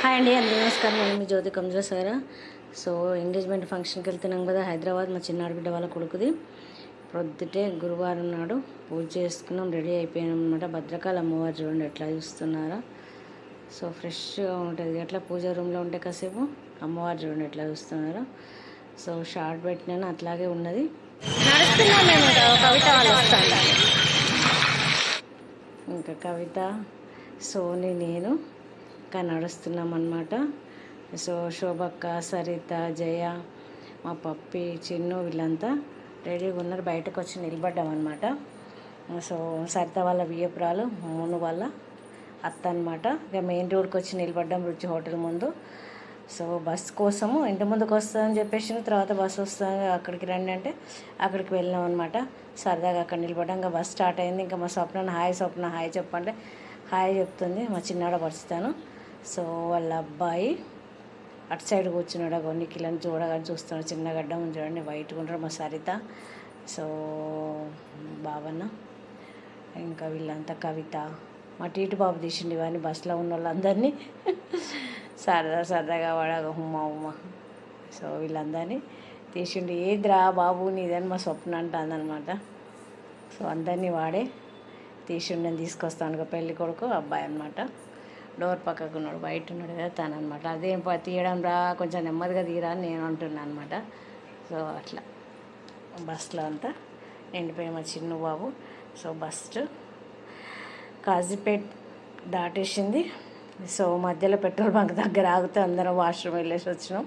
Hi అండి అందరూ నమస్కారం. నేను మీ Jyothi Kanja sir. So engagement ఫంక్షన్కి వెళ్తున్నాం కదా హైదరాబాద్ మా చిన్నాడు బిడ్డ వాళ్ళ కొడుకుది. ప్రొద్దుటే గురువారం నాడు పూజ చేసుకున్నాం రెడీ అయిపోయాం అనమాట భద్రకాళ అమ్మవారు చూడండి ఎట్లా చూస్తున్నారా? సో ఫ్రెష్గా ఉంటుంది. ఎట్లా పూజ రూమ్లో ఉంటే కాసేపు అమ్మవారు చూడండి ఎట్లా చూస్తున్నారా. సో షార్ట్ పెట్టినాను అట్లాగే ఉన్నది. నడుస్తున్నాం మేము ఇంకా కవిత వాళ్ళు వస్తాను ఇంకా కవిత సోని నేను ఇంకా నడుస్తున్నాం అనమాట సో శోభక్క సరిత జయ మా పప్పి చిన్ను వీళ్ళంతా రెడీగా ఉన్నారు. బయటకు వచ్చి నిలబడ్డాం అనమాట సో సరిత వాళ్ళ వియ్యపురాలు మోను వాళ్ళ అత్త అనమాట ఇక మెయిన్ రోడ్కి వచ్చి నిలబడ్డాం రుచి హోటల్ ముందు. సో బస్ కోసము ఇంటి ముందుకు వస్తుందని చెప్పేసి తర్వాత బస్సు వస్తుంది అక్కడికి రండి అంటే అక్కడికి వెళ్ళాం అనమాట సరదాగా అక్కడ నిలబడ్డాం. ఇంకా బస్ స్టార్ట్ అయింది. ఇంకా మా స్వప్న హాయ్ స్వప్న హాయ్ చెప్పండి హాయ్ చెప్తుంది. మా చిన్నాడ పరుస్తాను సో వాళ్ళ అబ్బాయి అటు సైడ్ కూర్చున్నాడు ఆ నిఖిలని చూడగానే చూస్తున్నాడు చిన్న గడ్డం చూడండి వైట్గా ఉంటాడు మా సరిత. సో బావన్న ఇంకా వీళ్ళంతా కవిత. మా టీటు బాబు తీసిండు ఇవన్నీ బస్సులో ఉన్న వాళ్ళందరినీ సరదా సరదాగా వాడగా ఉమ్మా ఉమ్మ. సో వీళ్ళందరినీ తీసిండు. ఏదిరా బాబు నీదని మా స్వప్న అంటుందన్నమాట. సో అందరినీ వాడే తీసిండని తీసుకొస్తాను పెళ్ళి కొడుకు అబ్బాయి అనమాట డోర్ పక్కకు ఉన్నాడు బయట ఉన్నాడు కదా తను అనమాట అదేం తీయడం రా కొంచెం నెమ్మదిగా తీరా అని నేను అంటున్నాను అనమాట సో అట్లా. బస్సులో అంతా నిండిపోయి మా చిన్న బాబు. సో బస్ కాజీపేట్ దాటేసింది. సో మధ్యలో పెట్రోల్ బంక్ దగ్గర ఆగితే అందరం వాష్రూమ్ వెళ్ళేసి వచ్చినాం.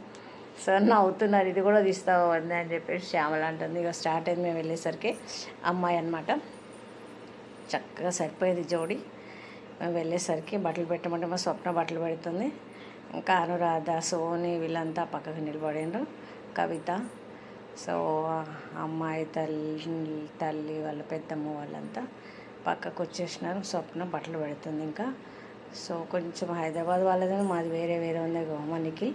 సో నవ్వుతున్నారు ఇది కూడా తీస్తావు అంది అని చెప్పేసి శ్యామల అంటుంది. ఇక స్టార్ట్ అయింది మేము వెళ్ళేసరికి. అమ్మాయి అనమాట చక్కగా సరిపోయేది జోడి. మేము వెళ్ళేసరికి బట్టలు పెట్టమంటే మా స్వప్న బట్టలు పెడుతుంది. ఇంకా అనురాధ సోని వీళ్ళంతా పక్కకు నిలబడిండ్రు. కవిత సో అమ్మాయి తల్లి తల్లి వాళ్ళ పెద్దమ్మ వాళ్ళంతా పక్కకు వచ్చేసినారు. స్వప్న బట్టలు పెడుతుంది ఇంకా. సో కొంచెం హైదరాబాద్ వాళ్ళది మాది వేరే వేరే ఉంది గోమనికి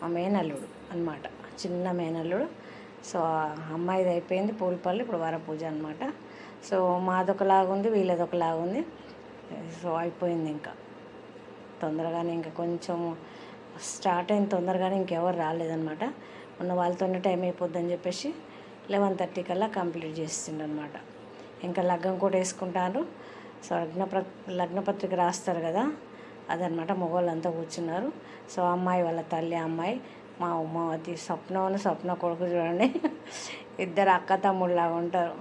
మా మేనల్లుడు అనమాట చిన్న మేనల్లుడు. సో అమ్మాయిది అయిపోయింది పూలపల్లి ఇప్పుడు వరపూజ అనమాట సో మాదొకలాగా ఉంది వీళ్ళది ఒకలాగా ఉంది సో అయిపోయింది ఇంకా. తొందరగానే ఇంకా కొంచెం స్టార్ట్ అయిన తొందరగానే ఇంకెవరు రాలేదనమాట ఉన్న వాళ్ళతోనే టైం అయిపోద్దని చెప్పేసి లెవెన్ థర్టీ కల్లా కంప్లీట్ చేసిండు అనమాట ఇంకా లగ్గం కూడా వేసుకుంటారు. సో లగ్న లగ్నపత్రిక రాస్తారు కదా అదనమాట మగవాళ్ళంతా కూర్చున్నారు. సో అమ్మాయి వాళ్ళ తల్లి అమ్మాయి మా ఉమావతి అది స్వప్న కొడుకు చూడండి. ఇద్దరు అక్క తమ్ముళ్ళలాగా ఉంటారు.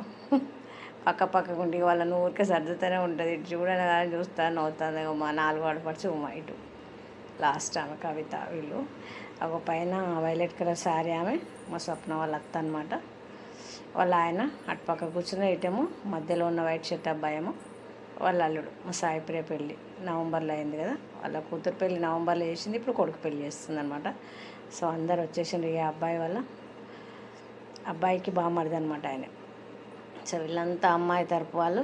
పక్క పక్కకు ఉండి వాళ్ళని ఊరికే సర్దుతూనే ఉంటుంది. ఇటు చూడని కానీ చూస్తాను నవ్వుతుంది. మా నాలుగు ఆడపడుచు ఉమా ఇటు. లాస్ట్ ఆమె కవిత వీళ్ళు. ఒక పైన వైలెట్ కలర్ శారీ ఆమె మా స్వప్న వాళ్ళ అత్త అనమాట వాళ్ళ ఆయన అటు పక్క కూర్చున్న ఇటేమో మధ్యలో ఉన్న వైట్ షర్ట్ అబ్బాయేమో వాళ్ళ అల్లుడు మా సాయి ప్రియ పెళ్ళి. నవంబర్లో అయింది కదా వాళ్ళ కూతురు పెళ్ళి నవంబర్లో చేసింది ఇప్పుడు కొడుకు పెళ్ళి చేస్తుంది అనమాట సో అందరు వచ్చేసిండ్రు ఈ అబ్బాయి వల్ల. అబ్బాయికి బామ్మడిది అనమాట ఆయన. సో వీళ్ళంతా అమ్మాయి తరపు వాళ్ళు.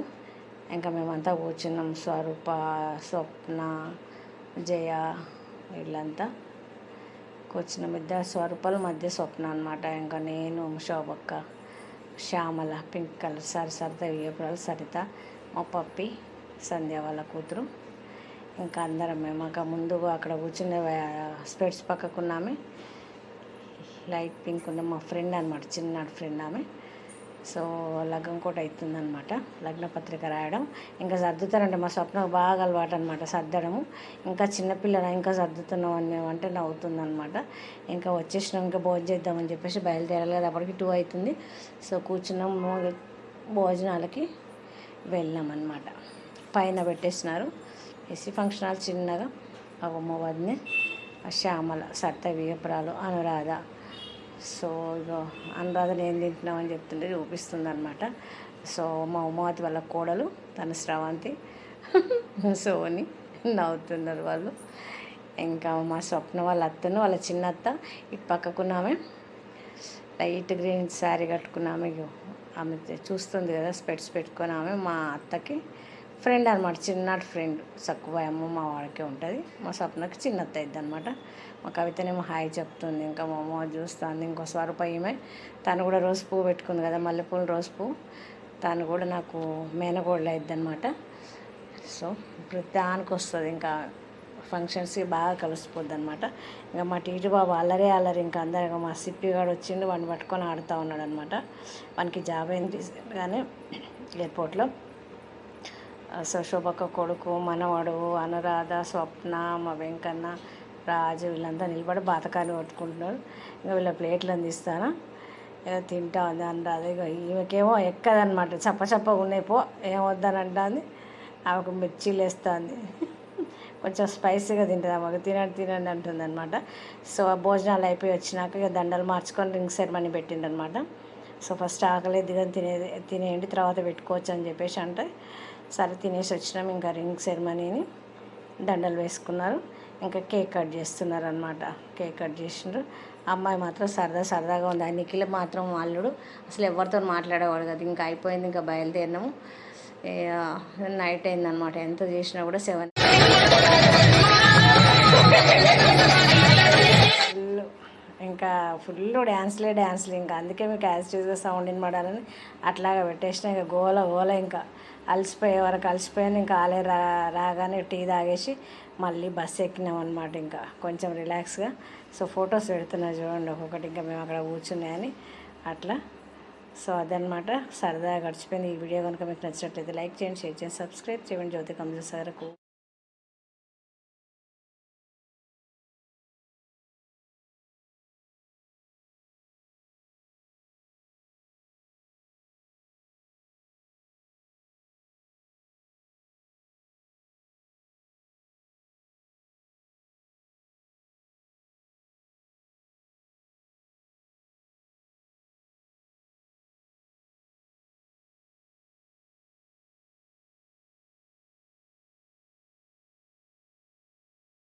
ఇంకా మేమంతా కూర్చున్నాం. స్వరూప స్వప్న జయ వీళ్ళంతా కూర్చున్నాం. ఇద్దరు స్వరూపాలు మధ్య స్వప్న అనమాట ఇంకా నేను శోభక్క శ్యామల పింక్ కలర్ సరి సరిత వియ్యపురాలు సరిత మా పప్పి సంధ్య వాళ్ళ కూతురు. ఇంకా అందరం మేము అక్కడ ముందు అక్కడ కూర్చునే స్పెట్స్ పక్కకున్నామే. లైట్ పింక్ ఉన్న మా ఫ్రెండ్ అనమాట చిన్ననాటి ఫ్రెండ్ ఆమె. సో లగ్గం కూడా అవుతుందనమాట లగ్న పత్రిక రాయడం. ఇంకా సర్దుతారంటే మా స్వప్న బాగా అలవాటు అనమాట సర్దడము. ఇంకా చిన్నపిల్లల ఇంకా సర్దుతున్నాం అని అంటే నవ్వుతుందనమాట ఇంకా వచ్చేసినాం ఇంకా భోజనం చేద్దామని చెప్పేసి బయలుదేరాలి కదా అప్పటికి టూ అవుతుంది సో కూర్చున్నాము భోజనాలకి వెళ్ళామన్నమాట. పైన పెట్టేసినారు. ఎస్సీ ఫంక్షన్ హాల్ చిన్నగా అవ్వమ్మ వదిని శ్యామల సత్త వియపురాలు అనురాధ సో ఇగో అనురాధ ఏం తింటున్నామని చెప్తుంటే చూపిస్తుంది అనమాట సో మా ఉమావతి వాళ్ళ కోడలు తన స్రవంతి సోని నవ్వుతున్నారు వాళ్ళు. ఇంకా మా స్వప్న వాళ్ళ అత్తను వాళ్ళ చిన్న అత్త ఇటు పక్కకున్నామే. లైట్ గ్రీన్ శారీ కట్టుకున్నామే ఇగో. ఆమె చూస్తుంది కదా స్పెట్స్ పెట్టుకున్నామే మా అత్తకి. ఫ్రెండ్ అనమాట చిన్నటి ఫ్రెండ్. సక్కువ అమ్మ మా వాడికే ఉంటుంది. మా స్వప్నకి చిన్న అత్త అయింది అనమాట మా కవితనేమో హాయ్ చెప్తుంది ఇంకా మా అమ్మ చూస్తుంది ఇంకో స్వరూప ఈమె. తను కూడా రోజు పువ్వు పెట్టుకుంది కదా మల్లెపూలు రోజు పువ్వు. తను కూడా నాకు మేనగోళ్ళు అయింది అనమాట సో ప్రతి దానికి వస్తుంది ఇంకా ఫంక్షన్స్కి బాగా కలిసిపోద్ది అనమాట ఇంకా మా టీటు బాబు అల్లరే అల్లరి ఇంకా అందరు ఇంకా మా సిప్పిగాడు వచ్చిండు వాడిని పట్టుకొని ఆడుతూ ఉన్నాడు అనమాట వానికి జాబ్ అయింది కానీ ఎయిర్పోర్ట్లో. శోభక్క కొడుకు మనవడు అనురాధ స్వప్న మా వెంకన్న రాజు వీళ్ళంతా నిలబడి బాతకాన్ని కొట్టుకుంటున్నారు ఇంకా వీళ్ళ ప్లేట్లు అందిస్తాను ఏదో తింటా ఉంది అనురాధ. ఇక ఈమెకేమో ఎక్కదనమాట చప్ప చప్పగా ఉన్నాయి పో ఏం అంటుంది ఆమెకు మిర్చీలు వేస్తుంది కొంచెం స్పైసీగా తింటుంది ఆమెకు. తినండి తినండి అంటుంది అనమాట సో భోజనాలు అయిపోయి వచ్చినాక ఇక దండలు మార్చుకొని రింగ్ సెరమనీ పెట్టిండనమాట సో ఫస్ట్ ఆకలి దిగని తినేది తినేయండి తర్వాత పెట్టుకోవచ్చు అని చెప్పేసి అంటే సరే తినేసి వచ్చినాం. ఇంకా రింగ్ సెరమనీని దండలు వేసుకున్నారు. ఇంకా కేక్ కట్ చేస్తున్నారు అనమాట కేక్ కట్ చేసిండ్రు. అమ్మాయి మాత్రం సరదా సరదాగా ఉంది. ఆ నిఖిల్ మాత్రం అల్లుడు అసలు ఎవరితో మాట్లాడేవాడు కదా. ఇంకా అయిపోయింది. ఇంకా బయలుదేరినాము. నైట్ అయిందనమాట ఎంత చేసినా కూడా సెవెన్ ఇంకా ఫుల్ డ్యాన్స్లే డ్యాన్స్లు ఇంకా అందుకే మీకు యాజ్ యూజ్గా సౌండ్ వినబడాలని అట్లాగా పెట్టేసిన. ఇంకా గోల గోల ఇంకా. అలసిపోయే వరకు అలసిపోయాను. ఇంకా ఆలే రా రాగానే టీ తాగేసి మళ్ళీ బస్సు ఎక్కినాం అనమాట ఇంకా. కొంచెం రిలాక్స్గా సో ఫొటోస్ పెడుతున్నా చూడండి. ఒక్కొక్కటి ఇంకా మేము అక్కడ కూర్చున్నాయని. అట్లా. సో అదనమాట సరదాగా గడిచిపోయింది. ఈ వీడియో కనుక మీకు నచ్చినట్లయితే లైక్ చేయండి షేర్ చేయండి సబ్స్క్రైబ్ చేయండి. జ్యోతి కమల సార్కు